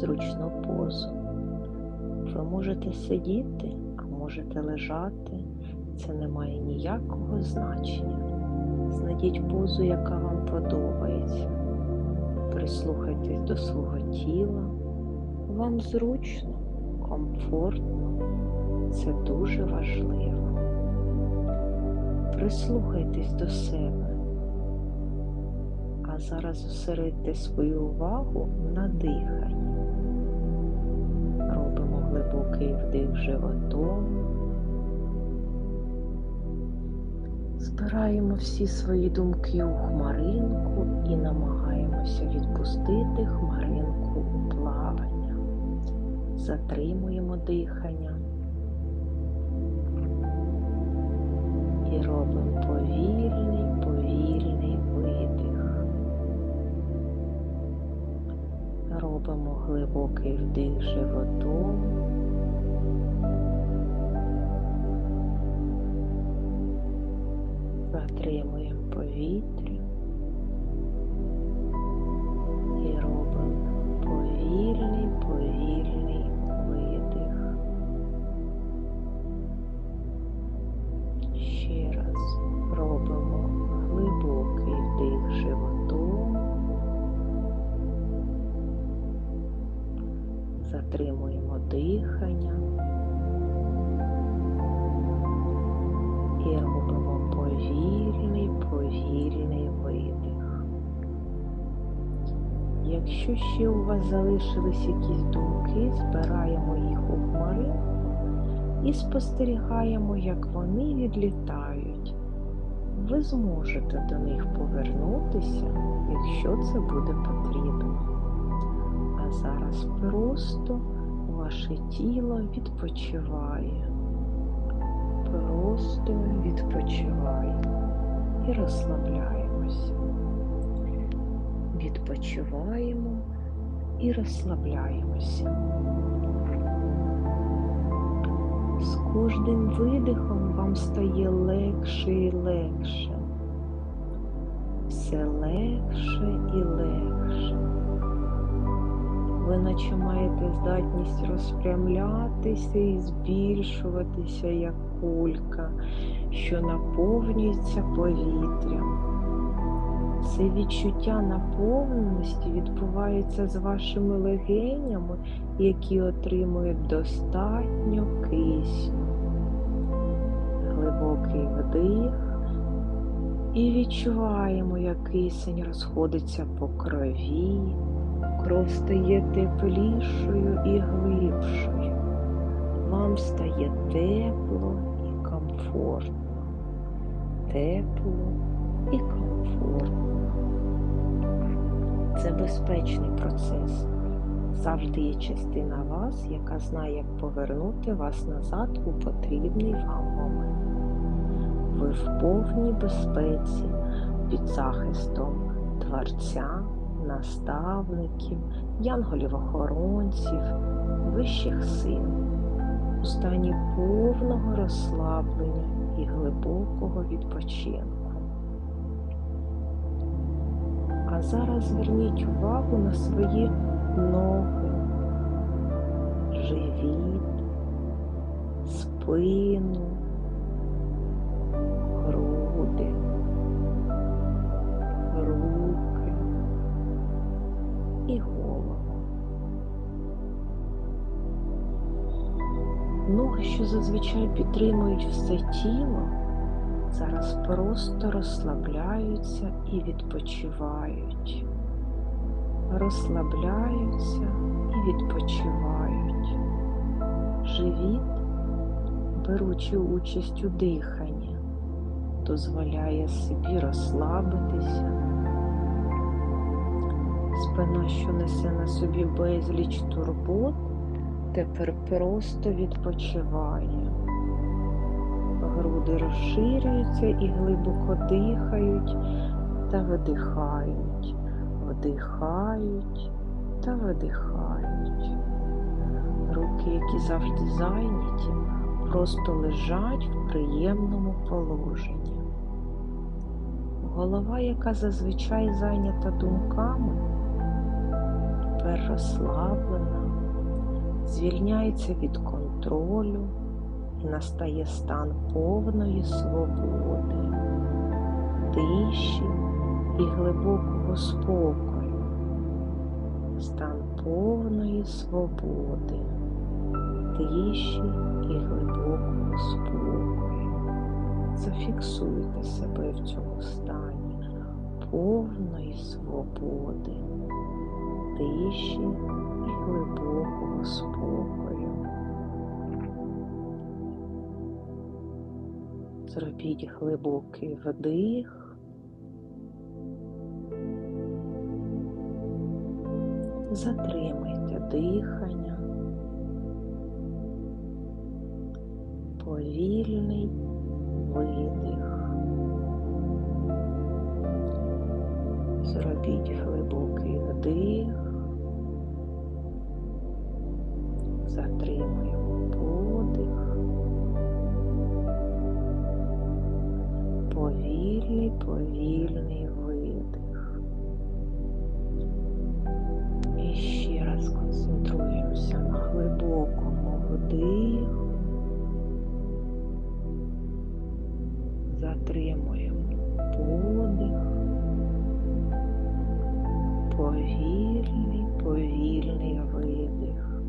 зручну позу. Ви можете сидіти, а можете лежати. Це не має ніякого значення. Знайдіть позу, яка вам подобається. Прислухайтесь до свого тіла. Вам зручно, комфортно. Це дуже важливо. Прислухайтесь до себе. А зараз зосередьте свою увагу на диханні. Глибокий вдих животом. Збираємо всі свої думки у хмаринку і намагаємося відпустити хмаринку у плавання. Затримуємо дихання і робимо повільний, Робимо глибокий вдих животом. Затримуємо повітря Якщо ще у вас залишились якісь думки, збираємо їх у хмаринку і спостерігаємо, як вони відлітають. Ви зможете до них повернутися, якщо це буде потрібно. А зараз просто ваше тіло відпочиває. Просто відпочиває і розслабляємося. Відпочиваємо і розслабляємося. З кожним видихом вам стає легше і легше. Все легше і легше. Ви наче маєте здатність розпрямлятися і збільшуватися як кулька, що наповнюється повітрям. Це відчуття наповненості відбувається з вашими легенями, які отримують достатньо кисню. Глибокий вдих і відчуваємо, як кисень розходиться по крові, кров стає теплішою і глибшою. Вам стає тепло і комфортно. Тепло і комфортно. Це безпечний процес. Завжди є частина вас, яка знає, як повернути вас назад у потрібний вам момент. Ви в повній безпеці під захистом Творця, наставників, янголів-охоронців, вищих сил, у стані повного розслаблення і глибокого відпочинку. Зараз зверніть увагу на свої ноги, живіт, спину, груди, руки і голову. Ноги, що зазвичай підтримують все тіло, зараз просто розслабляються і відпочивають. Розслабляються і відпочивають. Живіт, беручи участь у диханні, дозволяє собі розслабитися. Спина, що несе на собі безліч турбот, тепер просто відпочиває. Груди розширюються і глибоко дихають та видихають, вдихають та видихають. Руки, які завжди зайняті, просто лежать в приємному положенні. Голова, яка зазвичай зайнята думками, тепер розслаблена, звільняється від контролю настає стан повної свободи, тиші і глибокого спокою, стан повної свободи, тиші і глибокого спокою. Зафіксуйте себе в цьому стані повної свободи, тиші і глибокого спокою. Зробіть глибокий вдих. Затримайте дихання, повільний видих. Зробіть глибокий вдих, повільний, видих. І ще раз концентруємося на глибокому вдиху, затримуємо подих. Повільний, повільний видих.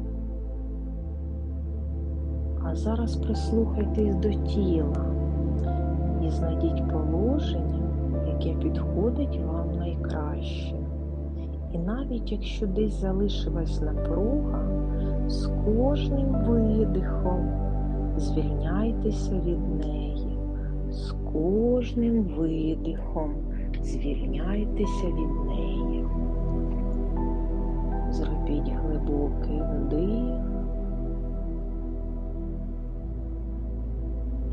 А зараз прислухайтесь до тіла знайдіть положення, яке підходить вам найкраще. І навіть якщо десь залишилась напруга, з кожним видихом звільняйтеся від неї, з кожним видихом звільняйтеся від неї. Зробіть глибокий вдих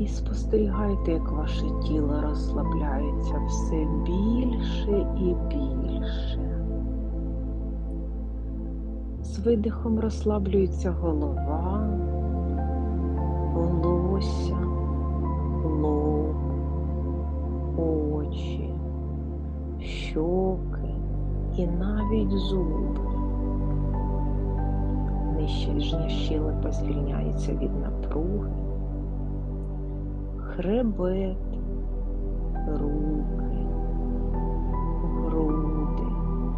і спостерігайте, як ваше тіло розслабляється все більше і більше. З видихом розслаблюється голова, волосся, лоб, очі, щоки і навіть зуби. Нижня щелепа звільняється від напруги, хребет, руки, груди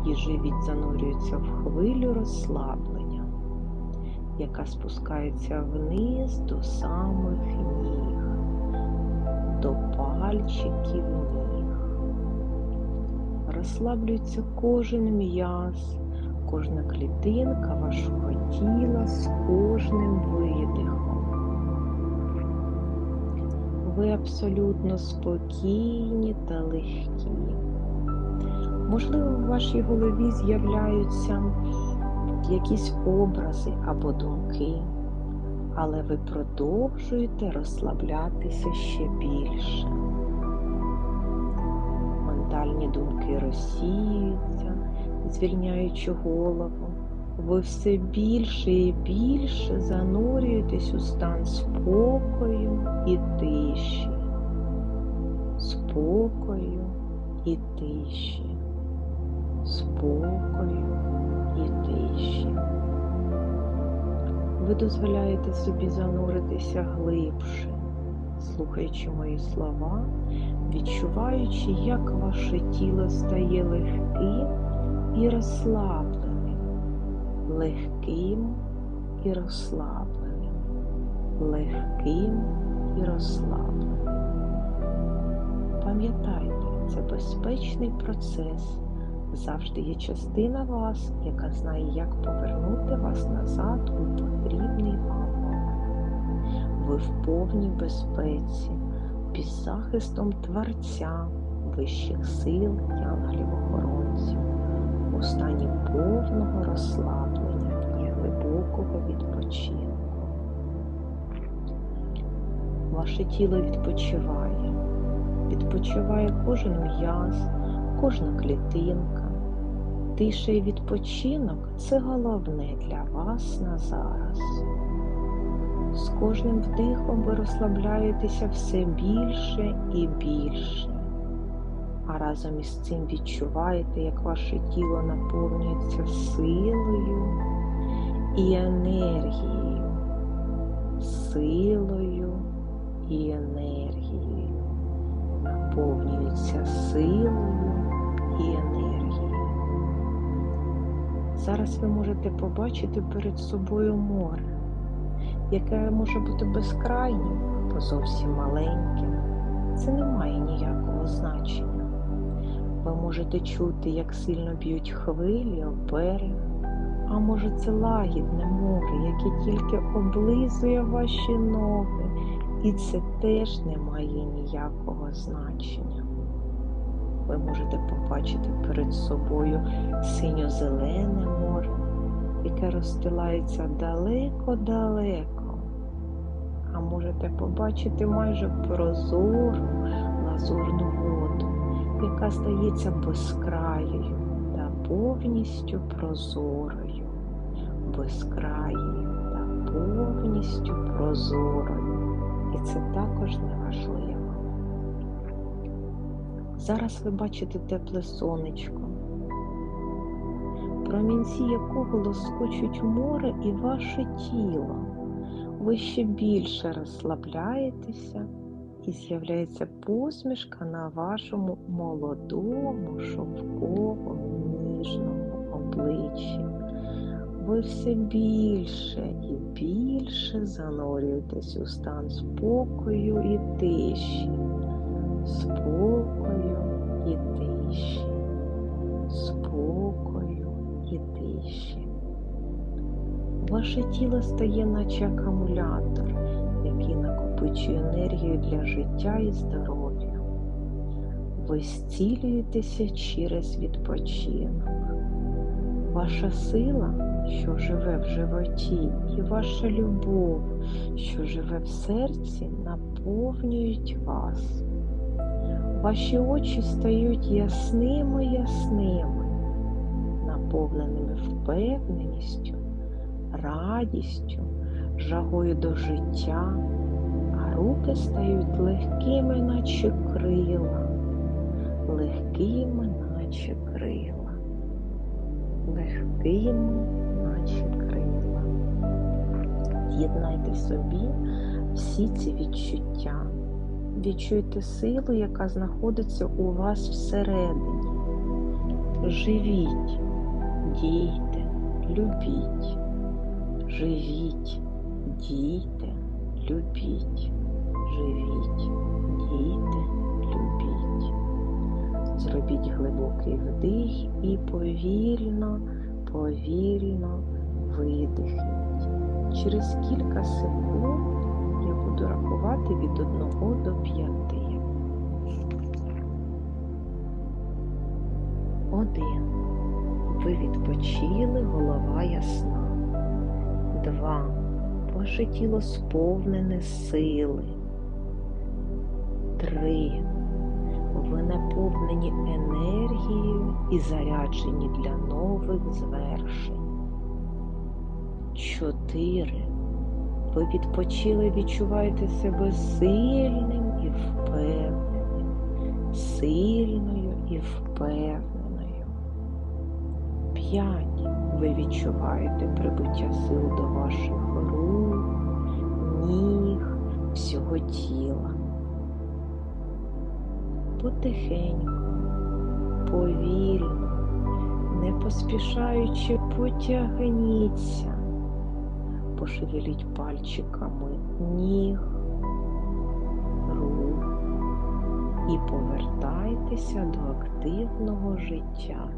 і живіт занурюється в хвилю розслаблення, яка спускається вниз до самих ніг, до пальчиків ніг. Розслаблюється кожен м'яз, кожна клітинка вашого тіла з кожним видихом. Ви абсолютно спокійні та легкі. Можливо, в вашій голові з'являються якісь образи або думки, але ви продовжуєте розслаблятися ще більше. Ментальні думки розсіюються, звільняючи голову. Ви все більше і більше занурюєтесь у стан спокою і тиші, спокою і тиші, спокою і тиші. Ви дозволяєте собі зануритися глибше, слухаючи мої слова, відчуваючи, як ваше тіло стає легким і розслабленим, легким і розслабленим, легким і розслабленим. Пам'ятайте, це безпечний процес. Завжди є частина вас, яка знає, як повернути вас назад у потрібний вам. Ви в повній безпеці, під захистом Творця, вищих сил і ангелів-охоронців, у стані повного розслаблення глибокого відпочинку. Ваше тіло відпочиває, відпочиває кожен м'яз, кожна клітинка. Тиша і відпочинок це головне для вас на зараз. З кожним вдихом ви розслабляєтеся все більше і більше, а разом із цим відчуваєте, як ваше тіло наповнюється силою і енергією, силою і енергією, наповнюється силою і енергією. Зараз ви можете побачити перед собою море, яке може бути безкрайнім або зовсім маленьким. Це не має ніякого значення. Ви можете чути, як сильно б'ють хвилі об берег, а може це лагідне море, яке тільки облизує ваші ноги, і це теж не має ніякого значення. Ви можете побачити перед собою синьо-зелене море, яке розстилається далеко-далеко, а можете побачити майже прозору лазурну воду, яка стається безкраєю та повністю прозорою, безкраєю та повністю прозорою. І це також неважливо. Зараз ви бачите тепле сонечко, промінці якого лоскочуть море і ваше тіло. Ви ще більше розслабляєтеся і з'являється посмішка на вашому молодому, шовковому, ніжному обличчі. Ви все більше і більше занурюєтесь у стан спокою і тиші, спокою і тиші, спокою і тиші. Ваше тіло стає наче акумулятор, який накопичує енергію для життя і здоров'я. Ви зцілюєтеся через відпочинок. Ваша сила, що живе в животі, і ваша любов, що живе в серці, наповнюють вас. Ваші очі стають ясними ясними, наповненими впевненістю, радістю, жагою до життя, а руки стають легкими, наче крила, легкими, наче крила легкими, наче крила. З'єднайте собі всі ці відчуття. Відчуйте силу, яка знаходиться у вас всередині. Живіть, дійте, любіть, живіть, дійте, любіть, живіть, дійте, любіть. Зробіть глибокий повільно видихніть. Через кілька секунд я буду рахувати від 1 до 5. Один. Ви відпочили, голова ясна. Два. Ваше тіло сповнене сили. Три. І заряджені для нових звершень. Чотири. Ви відпочили, відчуваєте себе сильним і впевненим, сильною і впевненою. П'ять. Ви відчуваєте прибуття сил до ваших рук, ніг, всього тіла. Потихеньку, повільно, не поспішаючи потягніться, пошевеліть пальчиками ніг, рук і повертайтеся до активного життя.